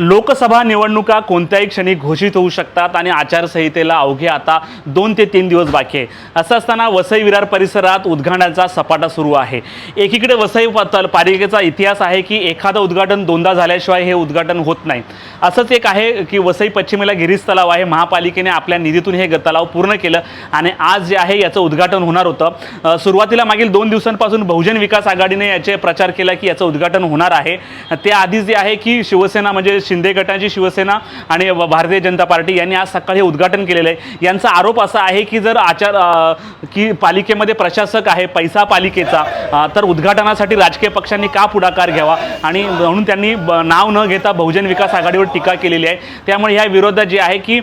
लोकसभा निवडणुका कोणत्याही क्षणी घोषित होऊ शकतात आणि आचारसंहितेला अवघे आता दोन ते तीन दिवस बाकी आहे. असं असताना वसई विरार परिसरात उद्घाटनाचा सपाटा सुरू आहे. एकीकडे वसई पालिकेचा इतिहास आहे की एखादं उद्घाटन दोनदा झाल्याशिवाय हे उद्घाटन होत नाही. असंच एक आहे की वसई पश्चिमेला गिरीस तलाव आहे. महापालिकेने आपल्या निधीतून हे ग- तलाव पूर्ण केलं आणि आज जे आहे याचं उद्घाटन होणार होतं. सुरुवातीला मागील दोन दिवसांपासून बहुजन विकास आघाडीने याचे प्रचार केला की याचं उद्घाटन होणार आहे. त्याआधी जे आहे की शिवसेना म्हणजे शिंदे गटाची शिवसेना आणि व- भारतीय जनता पार्टी यांनी आज सकाळी हे उद्घाटन केलेलं आहे. यांचा आरोप असा आहे की जर आचार की पालिकेमध्ये प्रशासक आहे पैसा पालिकेचा तर उद्घाटनासाठी राजकीय पक्षांनी का पुढाकार घ्यावा? आणि म्हणून त्यांनी ब- नाव न घेता बहुजन विकास आघाडीवर टीका केलेली आहे. त्यामुळे ह्या विरोधात जे आहे की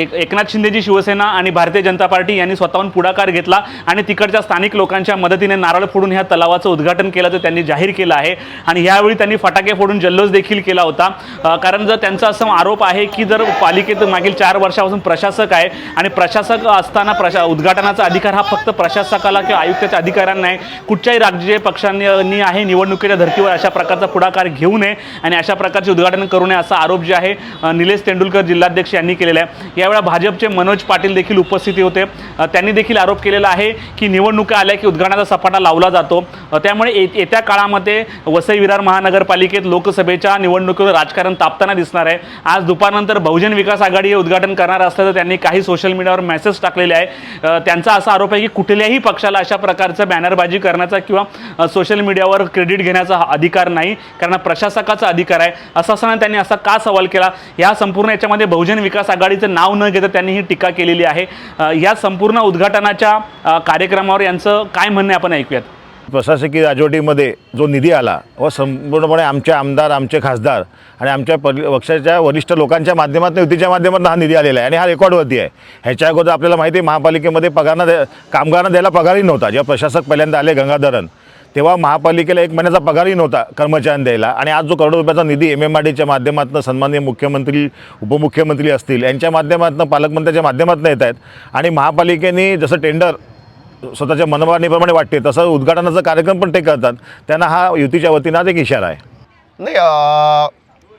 एक- एकनाथ शिंदेची शिवसेना आणि भारतीय जनता पार्टी यांनी स्वतःहून पुढाकार घेतला आणि तिकडच्या स्थानिक लोकांच्या मदतीने नारळ फोडून ह्या तलावाचं उद्घाटन केल्याचं त्यांनी जाहीर केलं आहे. आणि ह्यावेळी त्यांनी फटाके फोडून जल्लोष देखील केला होता. कारण जर त्यांचा असं आरोप आहे की जर पालिकेत मागील चार वर्षापासून प्रशासक आहे आणि प्रशासक असताना प्रशा उद्घाटनाचा अधिकार हा फक्त प्रशासकाला किंवा आयुक्ताच्या अधिकाऱ्यांना नाही कुठच्याही राजकीय पक्षांनी आहे निवडणुकीच्या धर्तीवर अशा प्रकारचा पुढाकार घेऊ नये आणि अशा प्रकारचे उद्घाटन करू नये असा आरोप जे आहे निलेश तेंडुलकर जिल्हाध्यक्ष यांनी केलेला आहे. यावेळा भाजपचे मनोज पाटील देखील उपस्थिती होते. त्यांनी देखील आरोप केलेला आहे की निवडणुका आल्या की उद्घाटनाचा सपाटा लावला जातो. त्यामुळे येत्या काळामध्ये वसई विरार महानगरपालिकेत लोकसभेच्या निवडणुकीवर राजकारण तापताना दिसणार आहे. आज दुपारनंतर बहुजन विकास आघाडी हे उद्घाटन करणार असल्याचं त्यांनी काही सोशल मीडियावर मेसेज टाकलेले आहे. त्यांचा असा आरोप आहे की कुठल्याही पक्षाला अशा प्रकारचं बॅनरबाजी करण्याचा किंवा सोशल मीडियावर क्रेडिट घेण्याचा अधिकार नाही कारण प्रशासकाचा अधिकार आहे. असं असताना त्यांनी असा का सवाल केला? या संपूर्ण याच्यामध्ये बहुजन विकास आघाडीचं नाव न घेता त्यांनी ही टीका केलेली आहे. या संपूर्ण उद्घाटनाच्या कार्यक्रमावर यांचं काय म्हणणं आपण ऐकूयात? प्रशासकीय राजवटीमध्ये जो निधी आला व संपूर्णपणे आमचे आमदार आमचे खासदार आणि आमच्या परि पक्षाच्या वरिष्ठ लोकांच्या माध्यमातून युतीच्या माध्यमातून हा निधी आलेला आहे आणि हा रेकॉर्डवरती आहे. ह्याच्या अगोदर आपल्याला माहिती आहे महापालिकेमध्ये पगारांना द्या कामगारांना द्यायला पगारही नव्हता. जेव्हा प्रशासक पहिल्यांदा आले गंगाधरन तेव्हा महापालिकेला एक महिन्याचा पगारही नव्हता कर्मचाऱ्यांना द्यायला आणि आज जो करोडो रुपयाचा निधी एम एम आर डीच्या माध्यमातून सन्माननीय मुख्यमंत्री उपमुख्यमंत्री असतील यांच्या माध्यमातून पालकमंत्र्याच्या माध्यमातून येत आहेत. आणि महापालिकेने जसं टेंडर स्वतःच्या मनमानीप्रमाणे वाटते. तसं उद्घाटनाचा कार्यक्रम पण ते करतात. त्यांना हा युतीच्या वतीनं आज एक इशारा आहे. नाही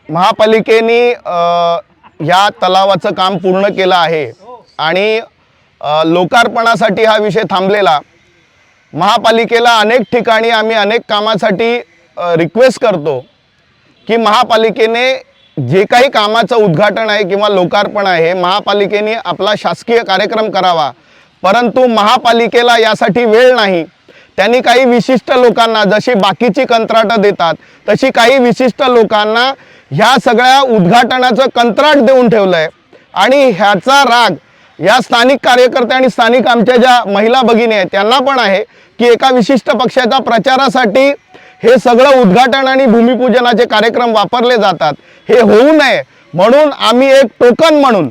महापालिकेने ह्या तलावाचं काम पूर्ण केलं आहे आणि लोकार्पणासाठी हा विषय थांबलेला. महापालिकेला अनेक ठिकाणी आम्ही अनेक कामासाठी रिक्वेस्ट करतो की महापालिकेने जे काही कामाचं उद्घाटन आहे किंवा लोकार्पण आहे महापालिकेने आपला शासकीय कार्यक्रम करावा. परंतु महापालिकेला यासाठी वेळ नाही. त्यांनी काही विशिष्ट लोकांना जशी बाकीची कंत्राटं देतात तशी काही विशिष्ट लोकांना ह्या सगळ्या उद्घाटनाचं कंत्राट देऊन ठेवलं आहे आणि ह्याचा राग या स्थानिक कार्यकर्ते आणि स्थानिक आमच्या ज्या महिला भगिनी आहेत त्यांना पण आहे की एका विशिष्ट पक्षाच्या प्रचारासाठी हे सगळं उद्घाटन आणि भूमिपूजनाचे कार्यक्रम वापरले जातात. हे होऊ नये. म्हणून आम्ही एक टोकन म्हणून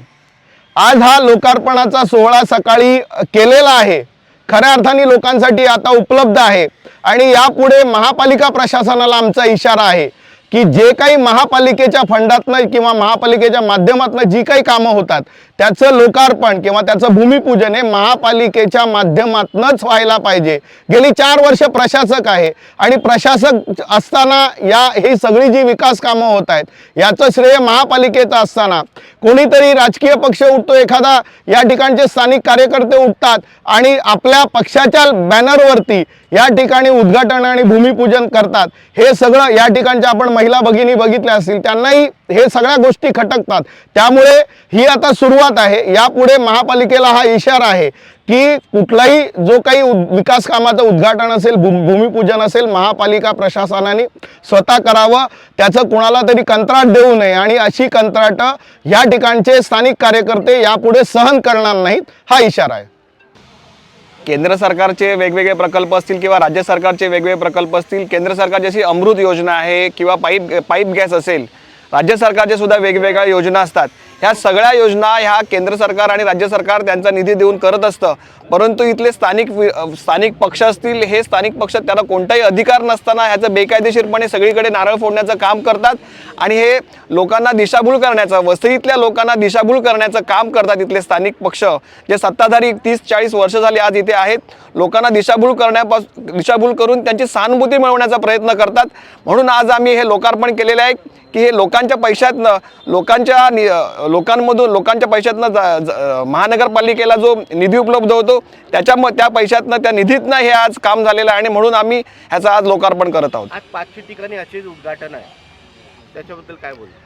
आज हा लोकार्पणाचा सोहळा सकाळी केलेला आहे. खऱ्या अर्थाने लोकांसाठी आता उपलब्ध आहे. आणि यापुढे महापालिका प्रशासनाला आमचा इशारा आहे की जे काही महापालिकेच्या फंडातनं किंवा महापालिकेच्या माध्यमातून जी काही कामं होतात त्याचं लोकार्पण किंवा त्याचं भूमिपूजन हे महापालिकेच्या माध्यमातनंच व्हायला पाहिजे. गेली चार वर्ष प्रशासक आहे आणि प्रशासक असताना या ही सगळी जी विकास कामं होत आहेत याचं श्रेय महापालिकेचं असताना कुणीतरी राजकीय पक्ष उठतो एखादा या ठिकाणचे स्थानिक कार्यकर्ते उठतात आणि आपल्या पक्षाच्या बॅनरवरती या ठिकाणी उद्घाटन आणि भूमिपूजन करतात. हे सगळं या ठिकाणच्या आपण महिला भगिनी बघितल्या असतील त्यांनाही हे सगळ्या गोष्टी खटकतात. त्यामुळे ही आता सुरुवात आहे. यापुढे महापालिकेला हा इशारा आहे. की कुठलाही जो काही विकास कामाचं उद्घाटन असेल भूमिपूजन असेल महापालिका प्रशासनाने स्वतः करावं त्याचं कुणाला तरी कंत्राट देऊ नये. आणि अशी कंत्राटं या ठिकाणचे स्थानिक कार्यकर्ते यापुढे सहन करणार नाहीत हा इशारा आहे. केंद्र सरकारचे वेगवेगळे प्रकल्प असतील किंवा राज्य सरकारचे वेगवेगळे प्रकल्प असतील केंद्र सरकार जशी अमृत योजना आहे किंवा पाईप पाईप गॅस असेल राज्य सरकारचे सुद्धा वेगवेगळ्या योजना असतात. ह्या सगळ्या योजना ह्या केंद्र सरकार आणि राज्य सरकार त्यांचा निधी देऊन करत असतं. परंतु इथले स्थानिक स्थानिक पक्ष असतील हे स्थानिक पक्ष त्यांना कोणताही अधिकार नसताना ह्याचं बेकायदेशीरपणे सगळीकडे नारळ फोडण्याचं काम करतात आणि हे लोकांना दिशाभूल करण्याचं वसईतल्या लोकांना दिशाभूल करण्याचं काम करतात इथले स्थानिक पक्ष. जे सत्ताधारी तीस चाळीस वर्ष झाली आज इथे आहेत लोकांना दिशाभूल करण्यापास दिशाभूल करून त्यांची सहानुभूती मिळवण्याचा प्रयत्न करतात. म्हणून आज आम्ही हे लोकार्पण केलेलं आहे की हे लोकांच्या पैशातनं लोकांच्या नि लोकांमधून लोकांच्या पैशातनं जा महानगरपालिकेला जो निधी उपलब्ध होतो त्याच्या त्या पैशातनं त्या निधीतनं हे आज काम झालेलं आहे आणि म्हणून आम्ही ह्याचं आज लोकार्पण करत आहोत. आज पाचशे ठिकाणी असेच उद्घाटन आहे. त्याच्याबद्दल काय बोलतो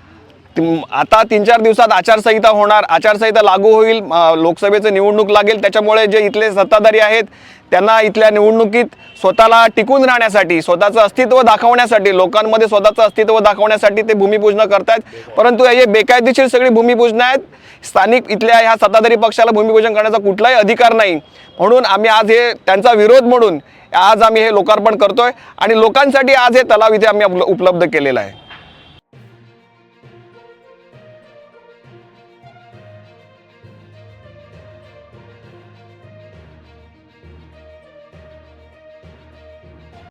आता तीन चार दिवसात आचारसंहिता होणार. आचारसंहिता लागू होईल. लोकसभेचं निवडणूक लागेल. त्याच्यामुळे जे इथले सत्ताधारी आहेत त्यांना इथल्या निवडणुकीत स्वतःला टिकून राहण्यासाठी स्वतःचं अस्तित्व दाखवण्यासाठी लोकांमध्ये स्वतःचं अस्तित्व दाखवण्यासाठी ते भूमिपूजन करतायत. परंतु हे बेकायदेशीर सगळी भूमिपूजनं आहेत स्थानिक इथल्या ह्या सत्ताधारी पक्षाला भूमिपूजन करण्याचा कुठलाही अधिकार नाही. म्हणून आम्ही आज हे त्यांचा विरोध म्हणून आज आम्ही हे लोकार्पण करतोय आणि लोकांसाठी आज हे तलाव इथे आम्ही उपलब्ध केलेलं आहे.